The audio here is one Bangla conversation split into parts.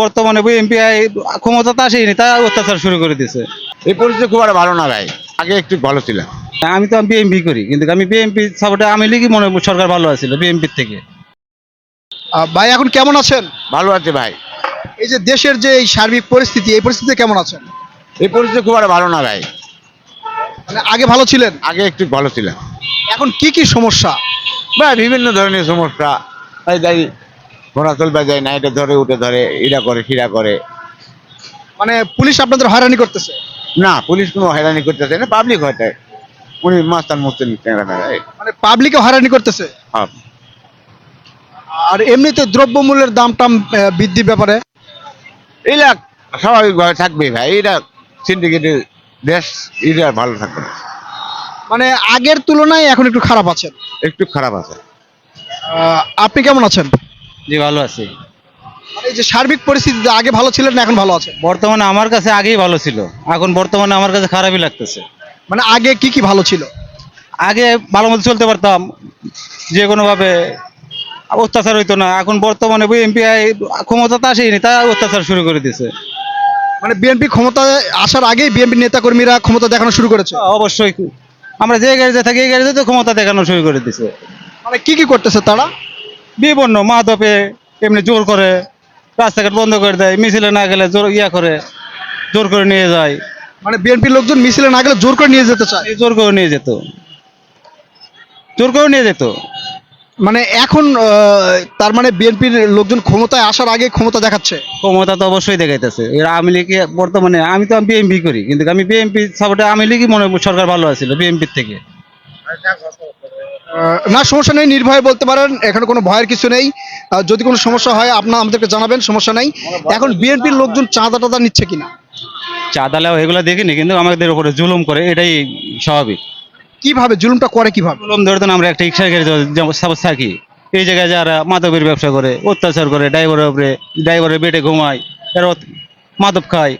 বর্তমানে বিএনপি ক্ষমতা তো আসেনি তা অত্যাচার শুরু করে দিছে। এই পরিস্থিতি খুব একটা ভালো না ভাই। আগে একটু ভালো ছিল। আমি তো বিএনপি করি কিন্তু আমি বিএনপি সাপোর্টে আমি লিখি মনে সরকার ভালো আছিল বিএনপির থেকে। ভাই এখন কেমন আছেন? ভালো আছে ভাই। এই যে দেশের যে এই সার্বিক পরিস্থিতি এই পরিস্থিতিতে কেমন আছেন? এই পরিস্থিতি খুব একটা ভালো না ভাই। মানে আগে ভালো ছিলেন? আগে একটু ভালো ছিলেন এখন কি কি সমস্যা? ভাই বিভিন্ন ধরনের সমস্যা। যাই ঘোড়া চলবে যায় না এটা ধরে উঠে ধরে এরা করে ফিরা করে। মানে পুলিশ আপনাদের হয়রানি করতেছে? না পুলিশ কোনো হয়রানি করতেছে না পাবলিক হয়তো। উনি মাস্তান মুস্তান মানে পাবলিকে হয়রানি করতেছে? আর এমনিতে দ্রব্যমূল্যের দাম টাম আহ, বৃদ্ধির ব্যাপারে? এরা স্বাভাবিকভাবে থাকবে ভাই এরা সিন্ডিকেটের দেশ এরা ভালো থাকবে। মানে আগের তুলনায় এখন একটু খারাপ আছেন? একটু খারাপ আছে। আপনি কেমন আছেন? জি ভালো আছি। মানে এই যে সার্বিক পরিস্থিতিতে আগে ভালো ছিলেন না এখন ভালো আছেন? বর্তমানে আমার কাছে আগেই ভালো ছিল। এখন বর্তমানে আমার কাছে খারাপই লাগতেছে। মানে আগে কি কি ভালো ছিল? আগে ভালো মতো চলতে পারতাম যে কোনোভাবে অত্যাচার হইতো না। এখন বর্তমানে বিএনপি ক্ষমতা তো আসেনি তা অত্যাচার শুরু করে দিছে। মানে বিএনপি ক্ষমতা আসার আগেই বিএনপি নেতাকর্মীরা ক্ষমতা দেখানো শুরু করেছে? অবশ্যই। আমরা যে গাড়িতে থাকি এই গাড়িতে তো ক্ষমতা দেখানো শুরু করে দিছে। মানে কি কি করতেছে তারা? বিভিন্ন মাদপে এমনি জোর করে রাস্তাঘাট বন্ধ করে দেয় মিছিলে না গেলে জোর ইয়া করে জোর করে নিয়ে যায়। মানে বিএনপির লোকজন মিছিলে না গেলে জোর করে নিয়ে যেতে চায়? জোর করে নিয়ে যেত। জোর করে নিয়ে যেত। মানে এখন তার মানে বিএনপির লোকজন ক্ষমতায় আসার আগে ক্ষমতা দেখাচ্ছে? ক্ষমতা তো অবশ্যই দেখাইতেছে। এরা আমি লিখে বর্তমানে আমি তো বিএমপি করি কিন্তু আমি বিএমপি সাপোর্টে আমি লিখি মনে সরকার ভালো আছিল বিএমপির থেকে। না সমস্যা নেই নির্ভয়ে বলতে পারেন এখানে কোনো ভয়ের কিছু নেই। যদি কোনো সমস্যা হয় আপনার আমাদেরকে জানাবেন সমস্যা নেই। এখন বিএনপির লোকজন চাঁদা টাদা নিচ্ছে কিনা? চাঁদালেও এগুলো দেখিনি কিন্তু আমাদের উপরে জুলুম করে এটাই স্বাভাবিক। কীভাবে জুলুমটা করে কীভাবে? জুলুম ধরতে আমরা একটা রিক্সা গাড়ি থাকি এই জায়গায় যারা মাদকের ব্যবসা করে অত্যাচার করে ড্রাইভারের উপরে ড্রাইভারের বেডে ঘুমায় এরা মাদক খায়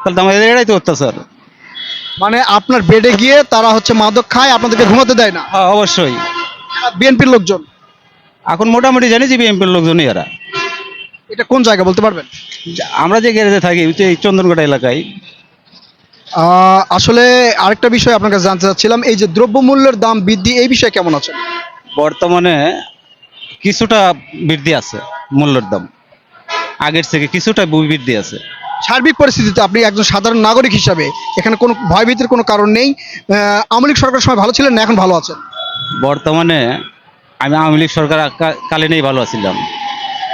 তাহলে তো আমাদের এটাই তো অত্যাচার। মানে আপনার বেডে গিয়ে তারা হচ্ছে মাদক খায় আপনাদেরকে ঘুমাতে দেয় না। হ্যাঁ অবশ্যই। বিএনপির লোকজন? এখন মোটামুটি জানি যে বিএমপির লোকজনই এরা। এটা কোন জায়গা বলতে পারবেন? আমরা যে গ্যারেজে থাকি এই চন্দনকাটা এলাকায়। আহ, আসলে আরেকটা বিষয় আপনার কাছে জানতে চাচ্ছিলাম এই যে দ্রব্যমূল্যের দাম বৃদ্ধি এই বিষয়ে কেমন আছে? বর্তমানে কিছুটা বৃদ্ধি আছে মূল্যের দাম। আগের থেকে কিছুটা বৃদ্ধি আছে। সার্বিক পরিস্থিতিতে আপনি একজন সাধারণ নাগরিক হিসাবে এখানে কোনো ভয়ভীতির কোনো কারণ নেই। আওয়ামী লীগ সরকার সময় ভালো ছিলেন না, এখন ভালো আছেন? বর্তমানে আমি আওয়ামী লীগ সরকার কালীনেই ভালো আছিলাম।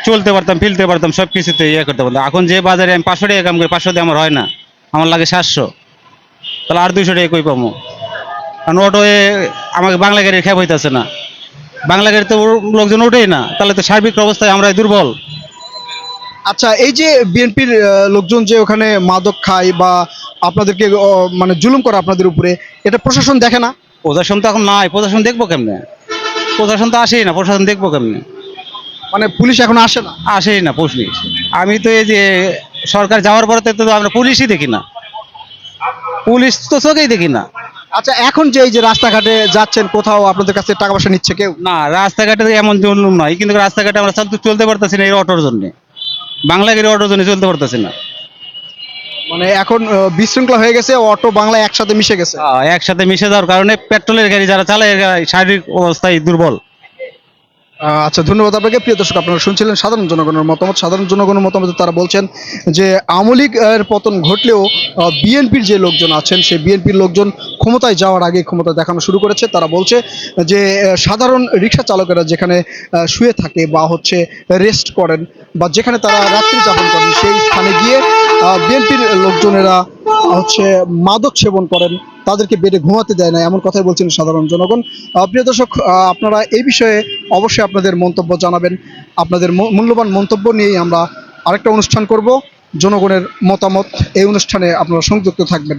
চলতে পারতাম ফিলতে পারতাম সব কিছুতে ইয়ে করতে পারতাম। এখন যে বাজারে আমি পাঁচশো টাকা কাম করি, পাঁচশো দিয়ে আমার হয় না। আমার লাগে সাতশো। তাহলে আর দুইশো টাকা কই পাবো? কারণ অটোয়ে আমাকে বাংলা গাড়ির খেপ হইতেছে না। বাংলা গাড়িতে লোকজন ওঠেই না। তাহলে তো সার্বিক অবস্থায় আমরা দুর্বল। আচ্ছা এই যে বিএনপির লোকজন যে ওখানে মাদক খায় বা আপনাদেরকে মানে জুলুম করে আপনাদের উপরে এটা প্রশাসন দেখে না? প্রশাসন তো এখন নাই। প্রশাসন দেখব কেমনে? প্রশাসন তো আসেই না। প্রশাসন দেখব কেমনে? মানে পুলিশ এখন আসে না? আসেই না পুলিশ। আমি তো এই যে সরকার যাওয়ার পরে তো আমরা পুলিশই দেখি না। পুলিশ তো চোখেই দেখি না। আচ্ছা এখন যে এই যে রাস্তাঘাটে যাচ্ছেন কোথাও আপনাদের কাছে টাকা পয়সা নিচ্ছে কেউ? না রাস্তাঘাটে এমন জুলুম নয় কিন্তু রাস্তাঘাটে আমরা চলতে পারতেছি না এই অটোর জন্য। বাংলা গাড়ি অটো জন্য চলতে পারতেছে না। মানে এখন আহ, বিশৃঙ্খলা হয়ে গেছে অটো বাংলা একসাথে মিশে গেছে। আহ, একসাথে মিশে যাওয়ার কারণে পেট্রোলের গাড়ি যারা চালায় এরা শারীরিক অবস্থায় দুর্বল। আচ্ছা ধন্যবাদ আপনাকে। প্রিয় দর্শক, আপনারা শুনছিলেন সাধারণ জনগণের মতামত। সাধারণ জনগণের মতামত তারা বলছেন যে আওয়ামী এর পতন ঘটলেও বিএনপির যে লোকজন আছেন, সেই বিএনপির লোকজন ক্ষমতায় যাওয়ার আগে ক্ষমতা দেখানো শুরু করেছে। তারা বলছে যে সাধারণ রিক্সা চালকেরা যেখানে শুয়ে থাকে বা হচ্ছে রেস্ট করেন বা যেখানে তারা রাত্রি যাপন করেন, সেই স্থানে গিয়ে বিএনপির লোকজনেরা হচ্ছে মাদক সেবন করেন, তাদেরকে বেডে ঘুমাতে দেয় না, এমন কথাই বলছেন সাধারণ জনগণ। প্রিয় দর্শক আপনারা এই বিষয়ে অবশ্যই আপনাদের মন্তব্য জানাবেন। আপনাদের মূল্যবান মন্তব্য নিয়েই আমরা আরেকটা অনুষ্ঠান করব। জনগণের মতামত এই অনুষ্ঠানে আপনারা সংযুক্ত থাকবেন।